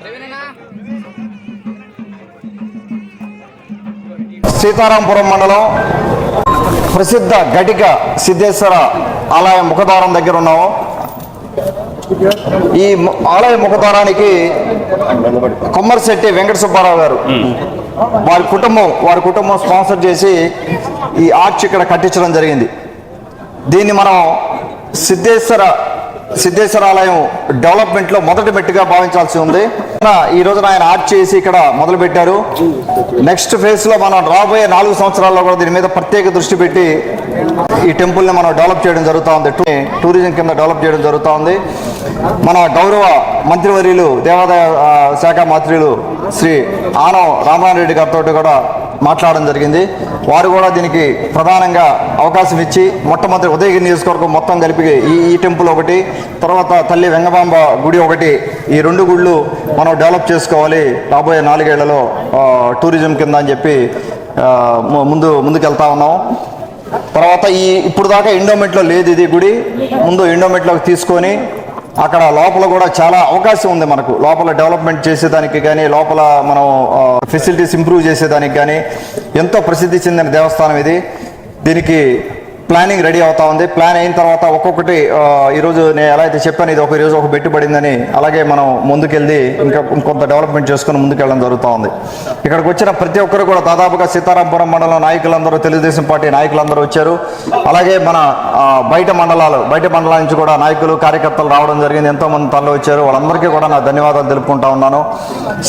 ప్రణీర్యా సీతారాంపురం మండలం ప్రసిద్ధ గటిక సిద్ధేశ్వర ఆలయం ముఖద్వారం దగ్గర ఉన్నాము. ఈ ఆలయ ముఖద్వారానికి కొమ్మరిశెట్టి వెంకట సుబ్బారావు గారు. వారి కుటుంబం వారి కుటుంబం స్పాన్సర్ చేసి ఈ ఆర్చ్ ఇక్కడ కట్టించడం జరిగింది. దీన్ని మనం సిద్ధేశ్వర సిద్ధేశ్వర ఆలయం డెవలప్మెంట్లో మొదటి మెట్టుగా భావించాల్సి ఉంది. ఈ రోజున ఆయన ఆర్చ్ చేసి ఇక్కడ మొదలు పెట్టారు నెక్స్ట్ ఫేజ్లో మనం రాబోయే నాలుగు సంవత్సరాల్లో కూడా దీని మీద ప్రత్యేక దృష్టి పెట్టి ఈ టెంపుల్ని మనం డెవలప్ చేయడం జరుగుతూ ఉంది. టూరిజం కింద డెవలప్ చేయడం జరుగుతూ ఉంది. మన గౌరవ మంత్రివర్యులు దేవాదాయ శాఖ మంత్రులు శ్రీ ఆనం రామారెడ్డి గారితో కూడా మాట్లాడడం జరిగింది. వారు కూడా దీనికి ప్రధానంగా అవకాశం ఇచ్చి మొట్టమొదటి ఉదయగిరి నియోజకవర్గం మొత్తం కలిపి ఈ ఈ టెంపుల్ ఒకటి తర్వాత తల్లి వెంగబాంబ గుడి ఒకటి ఈ రెండు గుళ్ళు మనం డెవలప్ చేసుకోవాలి రాబోయే నాలుగేళ్ళలో టూరిజం కింద అని చెప్పి ముందు ముందుకెళ్తా ఉన్నాం. తర్వాత ఈ ఇప్పుడు దాకా ఎండోమెంట్లో లేదు ఇది గుడి. ముందు ఎండోమెంట్లోకి తీసుకొని అక్కడ లోపల కూడా చాలా అవకాశం ఉంది మనకు. లోపల డెవలప్మెంట్ చేసేదానికి కానీ లోపల మనం ఫెసిలిటీస్ ఇంప్రూవ్ చేసేదానికి కానీ ఎంతో ప్రసిద్ధి చెందిన దేవస్థానం ఇది. దీనికి ప్లానింగ్ రెడీ అవుతా ఉంది. ప్లాన్ అయిన తర్వాత ఒక్కొక్కటి ఈరోజు నేను ఎలా అయితే చెప్పాను ఇది ఒక రోజు ఒక పెట్టుబడిందని అలాగే మనం ముందుకెళ్ళి ఇంకా కొంత డెవలప్మెంట్ చేసుకుని ముందుకెళ్ళడం జరుగుతూ ఉంది. ఇక్కడికి వచ్చిన ప్రతి ఒక్కరు కూడా దాదాపుగా సీతారాంపురం మండలం నాయకులందరూ తెలుగుదేశం పార్టీ నాయకులందరూ వచ్చారు. అలాగే మన బయట మండలాలు బయట మండలాల నుంచి కూడా నాయకులు కార్యకర్తలు రావడం జరిగింది. ఎంతో మంది తనలో వచ్చారు. వాళ్ళందరికీ కూడా నా ధన్యవాదాలు తెలుపుకుంటా ఉన్నాను.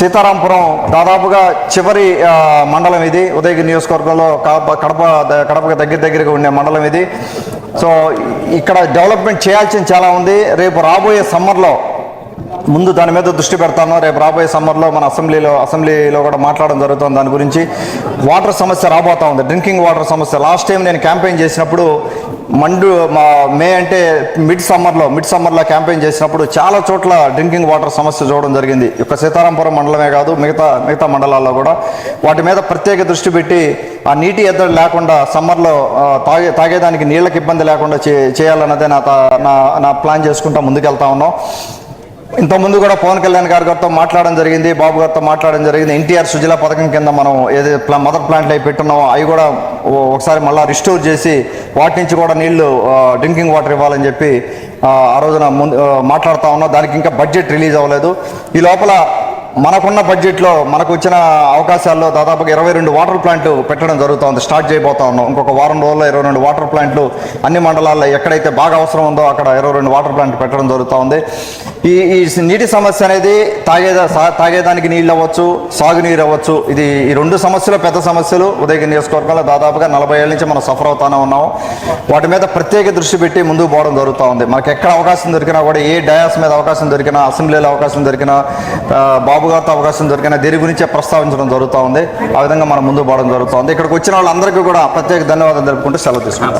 సీతారాంపురం దాదాపుగా చివరి మండలం ఇది. ఉదయగిరి నియోజకవర్గంలో కడప కడప కడపకు దగ్గర దగ్గరగా ఉండే మండలం ఇది. సో ఇక్కడ డెవలప్మెంట్ చేయాల్సింది చాలా ఉంది. రేపు రాబోయే సమ్మర్లో ముందు దాని మీద దృష్టి పెడతాను. రేపు రాబోయే సమ్మర్లో మన అసెంబ్లీలో అసెంబ్లీలో కూడా మాట్లాడడం జరుగుతుంది దాని గురించి. వాటర్ సమస్య రాబోతా ఉంది. డ్రింకింగ్ వాటర్ సమస్య. లాస్ట్ టైం నేను క్యాంపెయిన్ చేసినప్పుడు మండు మా మే అంటే మిడ్ సమ్మర్లో మిడ్ సమ్మర్లో క్యాంపెయిన్ చేసినప్పుడు చాలా చోట్ల డ్రింకింగ్ వాటర్ సమస్య చూడడం జరిగింది. ఒక సీతారాంపురం మండలమే కాదు మిగతా మిగతా మండలాల్లో కూడా. వాటి మీద ప్రత్యేక దృష్టి పెట్టి ఆ నీటి ఎద్దడి లేకుండా సమ్మర్లో తాగే తాగేదానికి నీళ్ళకి ఇబ్బంది లేకుండా చే చేయాలన్నదే నా నా నా ప్లాన్ చేసుకుంటా ముందుకెళ్తా ఉన్నాం. ఇంతకుముందు కూడా పవన్ కళ్యాణ్ గారి గారితో మాట్లాడడం జరిగింది బాబు గారితో మాట్లాడడం జరిగింది. ఎన్టీఆర్ సుజల పథకం కింద మనం ఏది ప్లా మదర్ ప్లాంట్లు అవి పెట్టున్నామో అవి కూడా ఒకసారి మళ్ళీ రిస్టోర్ చేసి వాటి నుంచి కూడా నీళ్ళు డ్రింకింగ్ వాటర్ ఇవ్వాలని చెప్పి ఆ, రోజున ముందు మాట్లాడుతూ ఉన్నాం. దానికి ఇంకా బడ్జెట్ రిలీజ్ అవ్వలేదు. ఈ లోపల మనకున్న బడ్జెట్లో మనకు వచ్చిన అవకాశాల్లో దాదాపుగా ఇరవై రెండు వాటర్ ప్లాంట్లు పెట్టడం జరుగుతుంది స్టార్ట్ చేయబోతా ఉన్నాం. ఇంకొక వారం రోజుల్లో ఇరవై రెండు వాటర్ ప్లాంట్లు అన్ని మండలాల్లో ఎక్కడైతే బాగా అవసరం ఉందో అక్కడ ఇరవై రెండు వాటర్ ప్లాంట్ పెట్టడం జరుగుతూ ఉంది ఈ ఈ నీటి సమస్య అనేది తాగేదా సా- తాగేదానికి నీళ్ళు అవ్వచ్చు సాగునీరు అవ్వచ్చు ఇది ఈ రెండు సమస్యలు పెద్ద సమస్యలు. ఉదయగిరి నియోజకవర్గంలో దాదాపుగా నలభై ఏళ్ళ నుంచి మనం సఫర్ అవుతానే ఉన్నాం. వాటి మీద ప్రత్యేక దృష్టి పెట్టి ముందుకు పోవడం జరుగుతూ ఉంది మనకి ఎక్కడ అవకాశం దొరికినా కూడా ఏ డయాస్ మీద అవకాశం దొరికినా అసెంబ్లీలో అవకాశం దొరికినా బాబు బాబు గారితో అవకాశం దొరికిన దీని గురించే ప్రస్తావించడం జరుగుతూ ఉంది. ఆ విధంగా మనం ముందు పోవడం జరుగుతుంది ఇక్కడికి వచ్చిన వాళ్ళందరికీ కూడా ప్రత్యేక ధన్యవాదాలు తెలుపుకుంటూ సెలవు తీసుకుంటాం